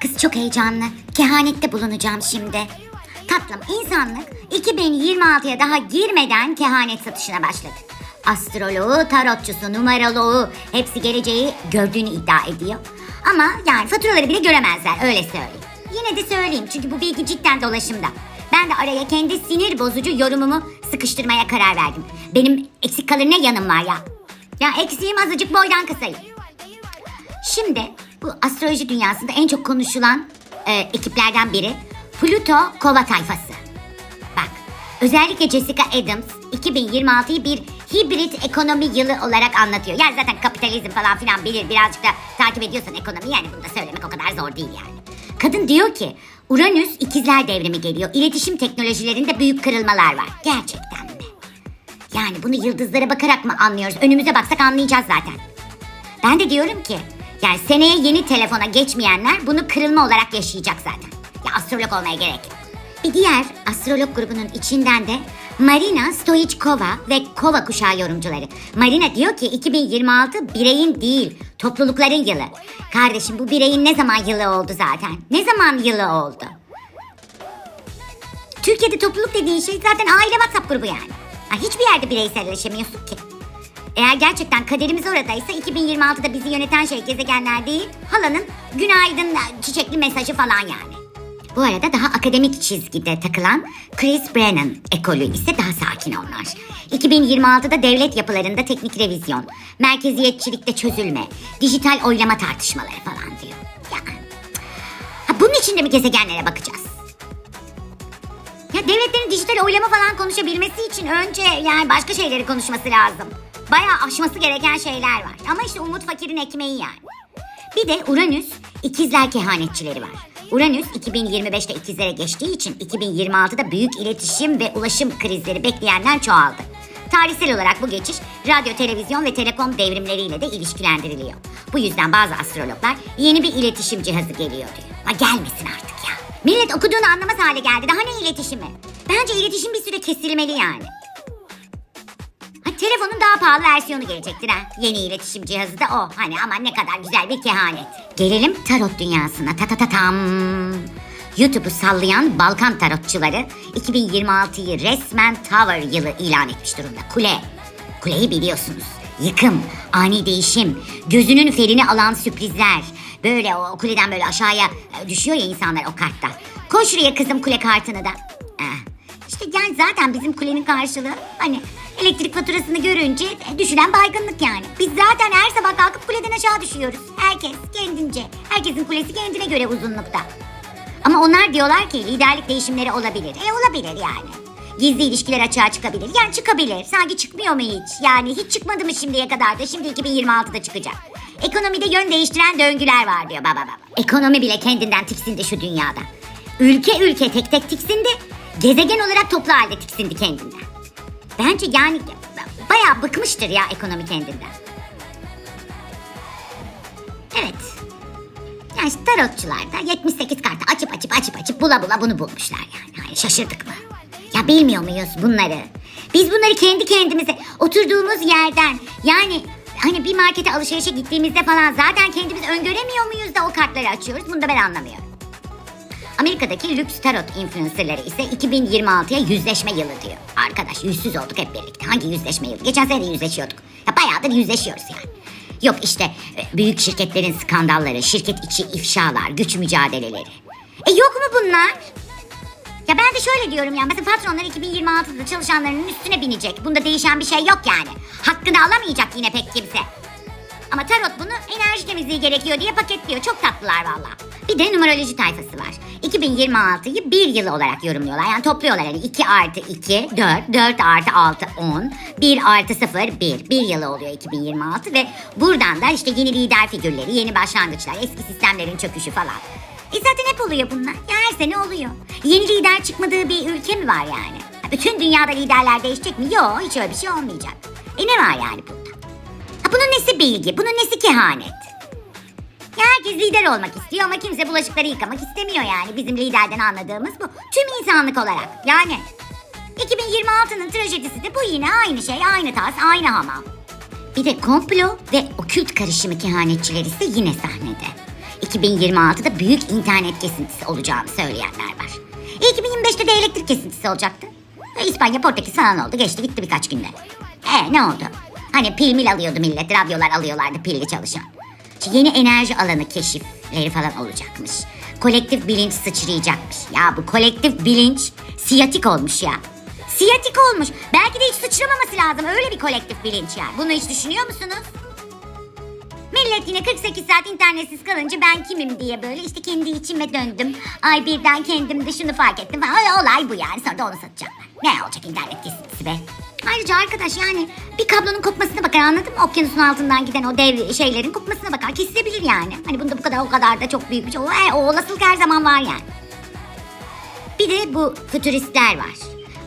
Kız çok heyecanlı. Kehanette bulunacağım şimdi. Tatlım insanlık 2026'ya daha girmeden kehanet satışına başladı. Astroloğu, tarotçusu, numaroloğu hepsi geleceği gördüğünü iddia ediyor. Ama yani faturaları bile göremezler öyle söyleyeyim. Yine de söyleyeyim çünkü bu bilgi cidden dolaşımda. Ben de araya kendi sinir bozucu yorumumu sıkıştırmaya karar verdim. Benim eksik kalır ne yanım var ya? Ya eksiğim azıcık boydan kısayım. Şimdi bu astroloji dünyasında en çok konuşulan e, ekiplerden biri Pluto Kova tayfası. Bak özellikle Jessica Adams 2026'yı bir hibrit ekonomi yılı olarak anlatıyor. Yani zaten kapitalizm falan filan bilir birazcık da takip ediyorsan ekonomi yani bunu da söylemek o kadar zor değil yani. Kadın diyor ki Uranüs ikizler devrimi geliyor. İletişim teknolojilerinde büyük kırılmalar var. Gerçekten mi? Yani bunu yıldızlara bakarak mı anlıyoruz? Önümüze baksak anlayacağız zaten. Ben de diyorum ki yani seneye yeni telefona geçmeyenler bunu kırılma olarak yaşayacak zaten. Ya astrolog olmaya gerek. Bir diğer astrolog grubunun içinden de Marina Stoichkova ve Kova kuşağı yorumcuları. Marina diyor ki 2026 bireyin değil toplulukların yılı. Kardeşim bu bireyin ne zaman yılı oldu zaten? Ne zaman yılı oldu? Türkiye'de topluluk dediğin şey zaten aile WhatsApp grubu yani. Ha, hiçbir yerde bireyselleşemiyorsun ki. Eğer gerçekten kaderimiz oradaysa 2026'da bizi yöneten şey gezegenler değil, halanın günaydın çiçekli mesajı falan yani. Bu arada daha akademik çizgide takılan Chris Brennan ekolü ise daha sakin onlar. 2026'da devlet yapılarında teknik revizyon, merkeziyetçilikte çözülme, dijital oylama tartışmaları falan diyor. Ya, ha, bunun için de mi gezegenlere bakacağız? Ya devletlerin dijital oylama falan konuşabilmesi için önce yani başka şeyleri konuşması lazım. Bayağı aşması gereken şeyler var. Ama işte umut fakirin ekmeği yani. Bir de Uranüs ikizler kehanetçileri var. Uranüs 2025'te ikizlere geçtiği için 2026'da büyük iletişim ve ulaşım krizleri bekleyenler çoğaldı. Tarihsel olarak bu geçiş radyo, televizyon ve telekom devrimleriyle de ilişkilendiriliyor. Bu yüzden bazı astrologlar yeni bir iletişim cihazı geliyor diyor. Ha gelmesin artık ya. Millet okuduğunu anlamaz hale geldi. Daha ne iletişimi? Bence iletişim bir süre kesilmeli yani. Telefonun daha pahalı versiyonu gelecektir ha. Yeni iletişim cihazı da o. Hani ama ne kadar güzel bir kehanet. Gelelim tarot dünyasına. Ta ta ta tam. YouTube'u sallayan Balkan tarotçuları 2026'yı resmen Tower yılı ilan etmiş durumda. Kule. Kuleyi biliyorsunuz. Yıkım, ani değişim, gözünün ferini alan sürprizler. Böyle o kuleden böyle aşağıya e, düşüyor ya insanlar o kartta. Koy şuraya kızım kule kartını da. Eh, İşte yani zaten bizim kulenin karşılığı hani elektrik faturasını görünce düşülen baygınlık yani. Biz zaten her sabah kalkıp kuleden aşağı düşüyoruz. Herkes kendince. Herkesin kulesi kendine göre uzunlukta. Ama onlar diyorlar ki liderlik değişimleri olabilir. E olabilir yani. Gizli ilişkiler açığa çıkabilir. Yani çıkabilir. Sanki çıkmıyor mu hiç? Yani hiç çıkmadı mı şimdiye kadar da? Şimdi 2026'da çıkacak. Ekonomide yön değiştiren döngüler var diyor baba baba. Ekonomi bile kendinden tiksindi şu dünyada. Ülke ülke tek tek tiksindi. Gezegen olarak toplu halde tiksindi kendinden. Bence yani bayağı bıkmıştır ya ekonomi kendinden. Evet. Yani işte tarotçular da 78 kartı açıp açıp açıp açıp bula bula bunu bulmuşlar yani. Hani şaşırdık mı? Ya bilmiyor muyuz bunları? Biz bunları kendi kendimize oturduğumuz yerden yani hani bir markete alışverişe gittiğimizde falan zaten kendimiz öngöremiyor muyuz da o kartları açıyoruz? Bunu da ben anlamıyorum. Amerika'daki lüks tarot influencerları ise 2026'ya yüzleşme yılı diyor. Arkadaş yüzsüz olduk hep birlikte. Hangi yüzleşme yılı? Geçen sene de yüzleşiyorduk. Ya bayağıdır yüzleşiyoruz yani. Yok işte e, büyük şirketlerin skandalları, şirket içi ifşalar, güç mücadeleleri. E yok mu bunlar? Ya ben de şöyle diyorum ya mesela patronlar 2026'da çalışanlarının üstüne binecek. Bunda değişen bir şey yok yani. Hakkını alamayacak yine pek kimse. Ama tarot bunu enerji temizliği gerekiyor diye paketliyor. Çok tatlılar valla. Bir de numeroloji tayfası var. 2026'yı bir yıl olarak yorumluyorlar. Yani topluyorlar. Yani 2 artı 2, 4, 4 artı 6, 10, 1 artı 0, 1. Bir yılı oluyor 2026 ve buradan da işte yeni lider figürleri, yeni başlangıçlar, eski sistemlerin çöküşü falan. E zaten hep oluyor bunlar. Ya her sene oluyor. Yeni lider çıkmadığı bir ülke mi var yani? Bütün dünyada liderler değişecek mi? Yok hiç öyle bir şey olmayacak. E ne var yani bunda? Ha, bunun nesi bilgi? Bunun nesi kehanet? Herkes lider olmak istiyor ama kimse bulaşıkları yıkamak istemiyor yani. Bizim liderden anladığımız bu. Tüm insanlık olarak. Yani 2026'nın trajedisi de bu yine aynı şey, aynı tas, aynı hamam. Bir de komplo ve okült karışımı kehanetçileri ise yine sahnede. 2026'da büyük internet kesintisi olacağını söyleyenler var. E, 2025'te de elektrik kesintisi olacaktı. E, İspanya, Portekiz falan oldu. Geçti gitti birkaç günde. E ne oldu? Hani pil mil alıyordu millet. Radyolar alıyorlardı pilli çalışan. Yeni enerji alanı keşifleri falan olacakmış. Kolektif bilinç sıçrayacakmış. Ya bu kolektif bilinç siyatik olmuş ya. Siyatik olmuş. Belki de hiç sıçramaması lazım. Öyle bir kolektif bilinç yani. Bunu hiç düşünüyor musunuz? Millet yine 48 saat internetsiz kalınca ben kimim diye böyle işte kendi içime döndüm. Ay birden kendimde şunu fark ettim. Ay, olay bu yani sonra da onu satacaklar. Ne olacak internet kesintisi be? Ayrıca arkadaş yani bir kablonun kopmasına bakar anladın mı? Okyanusun altından giden o dev şeylerin kopmasına bakar. Kesilebilir yani. Hani bunda bu kadar o kadar da çok büyük bir şey. O, e, o olasılık her zaman var yani. Bir de bu fütüristler var.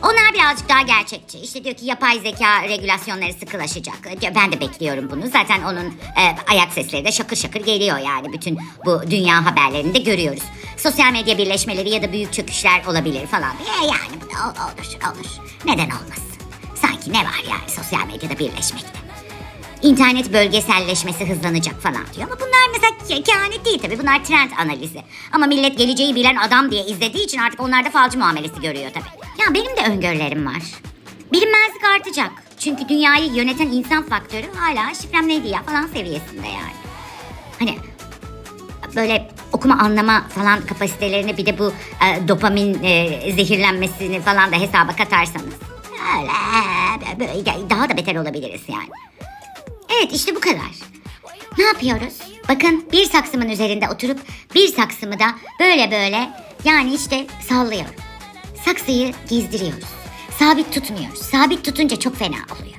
Onlar birazcık daha gerçekçi. İşte diyor ki yapay zeka regülasyonları sıkılaşacak. Diyor, Ben de bekliyorum bunu. Zaten onun e, ayak sesleri de şakır şakır geliyor yani. Bütün bu dünya haberlerinde görüyoruz. Sosyal medya birleşmeleri ya da büyük çöküşler olabilir falan. E, yani olur, olur. Neden olmasın? Ne var yani sosyal medyada birleşmekte? İnternet bölgeselleşmesi hızlanacak falan diyor. Ama bunlar mesela ke- kehanet değil tabii. Bunlar trend analizi. Ama millet geleceği bilen adam diye izlediği için artık onlar da falcı muamelesi görüyor tabii. Ya benim de öngörülerim var. Bilinmezlik artacak. Çünkü dünyayı yöneten insan faktörü hala şifrem neydi ya falan seviyesinde yani. Hani böyle okuma anlama falan kapasitelerini bir de bu e, dopamin e, zehirlenmesini falan da hesaba katarsanız. Öyle, böyle daha da beter olabiliriz yani. Evet işte bu kadar. Ne yapıyoruz? Bakın bir saksımın üzerinde oturup bir saksımı da böyle böyle yani işte sallıyorum. Saksıyı gizdiriyoruz. Sabit tutmuyoruz. Sabit tutunca çok fena oluyor.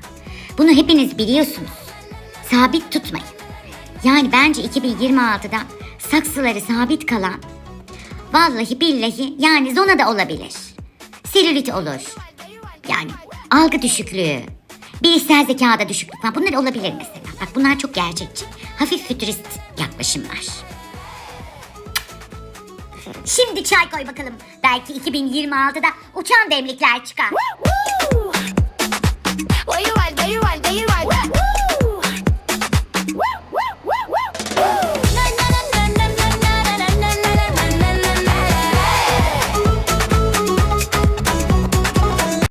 Bunu hepiniz biliyorsunuz. Sabit tutmayın. Yani bence 2026'da saksıları sabit kalan vallahi billahi yani zona da olabilir. Selülit olur. Yani algı düşüklüğü, bilişsel zekada düşüklük falan bunlar olabilir mesela. Bak bunlar çok gerçekçi. Hafif fütürist yaklaşımlar. Şimdi çay koy bakalım. Belki 2026'da uçan demlikler çıkar.